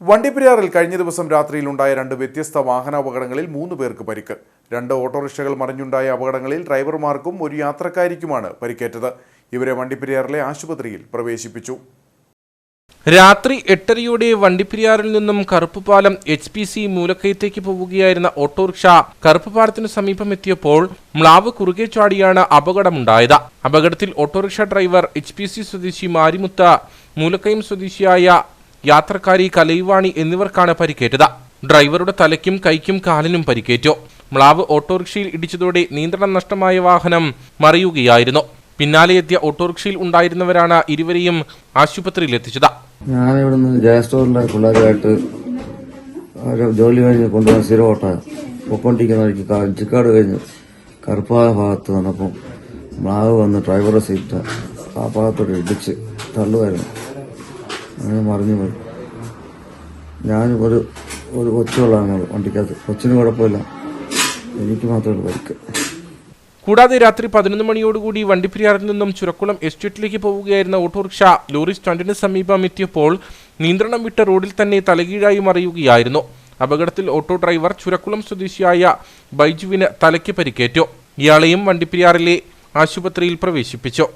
വണ്ടിപ്പെരിയാറിൽ കഴിഞ്ഞ ദിവസം രാത്രിയിൽ ഉണ്ടായ രണ്ട് വ്യത്യസ്ത വാഹനാപകടങ്ങളിൽ മൂന്ന് പേർക്ക് പരിക്ക്. രണ്ട് ഓട്ടോറിക്ഷകൾ മറിഞ്ഞുണ്ടായ അപകടങ്ങളിൽ ഡ്രൈവർമാർക്കും ഒരു യാത്രക്കാരിക്കുമാണ് പരിക്കേറ്റത്. ഇവരെ വണ്ടിപ്പെരിയാറിലെ ആശുപത്രിയിൽ പ്രവേശിപ്പിച്ചു. രാത്രി എട്ടരയോടെ വണ്ടിപ്പെരിയാറിൽ നിന്നും കറുപ്പുപാലം എച്ച് പി സി മൂലക്കയത്തേക്ക് പോവുകയായിരുന്ന ഓട്ടോറിക്ഷ കറുപ്പുപാലത്തിനു സമീപം എത്തിയപ്പോൾ മ്ലാവ് കുറുകെ ചാടിയാണ് അപകടമുണ്ടായത്. അപകടത്തിൽ autorickshaw driver H P C സ്വദേശി മാരിമുത്ത മൂലക്കയം സ്വദേശിയായ യാത്രക്കാരി കലൈവാണി എന്നിവർക്കാണ് പരിക്കേറ്റത്. ഡ്രൈവറുടെ തലയ്ക്കും കൈക്കും കാലിനും പരിക്കേറ്റു. മ്ലാവ് ഓട്ടോറിക്ഷയിൽ ഇടിച്ചതോടെ നിയന്ത്രണം നഷ്ടമായ വാഹനം മറിയുകയായിരുന്നു. പിന്നാലെ എത്തിയ ഓട്ടോറിക്ഷയിൽ ഉണ്ടായിരുന്നവരാണ് ഇരുവരെയും ആശുപത്രിയിൽ എത്തിച്ചത്. ഞാൻ ഇവിടുന്ന് ജയസ്റ്റോറിലെ പിള്ളേരുമായിട്ട് ജോലി കഴിഞ്ഞ് കൊണ്ടുവന്ന സ്ഥിര ഓട്ടോ. പൊക്കൊണ്ടിരിക്കുന്ന വഴിക്ക് കഞ്ചിക്കാട് കഴിഞ്ഞ് കറുപ്പായ ഭാഗത്ത് വന്നപ്പം മ്ലാവ് വന്ന് ഡ്രൈവറുടെ സീറ്റ് ആ ഭാഗത്തോട്ട് ഇടിച്ച് തള്ളുമായിരുന്നു. അങ്ങനെ മറിഞ്ഞു പോയി. ഞാൻ ഒരു ഒരു കൊച്ചുള്ളതാണ് വണ്ടിക്കകത്ത്. കൊച്ചിന് കുഴപ്പമില്ല. എനിക്ക് മാത്രമേ പരിക്ക്. കൂടാതെ രാത്രി പതിനൊന്ന് മണിയോടുകൂടി വണ്ടിപ്പെരിയാറിൽ നിന്നും ചുരക്കുളം എസ്റ്റേറ്റിലേക്ക് പോവുകയായിരുന്ന ഓട്ടോറിക്ഷ ലോറി സ്റ്റാൻഡിന് സമീപം എത്തിയപ്പോൾ നിയന്ത്രണം വിട്ട റോഡിൽ തന്നെ തലകീഴായി മറിയുകയായിരുന്നു. അപകടത്തിൽ ഓട്ടോ ഡ്രൈവർ ചുരക്കുളം സ്വദേശിയായ ബൈജുവിന് തലയ്ക്ക് പരിക്കേറ്റു. ഇയാളെയും വണ്ടിപ്പെരിയാറിലെ ആശുപത്രിയിൽ പ്രവേശിപ്പിച്ചു.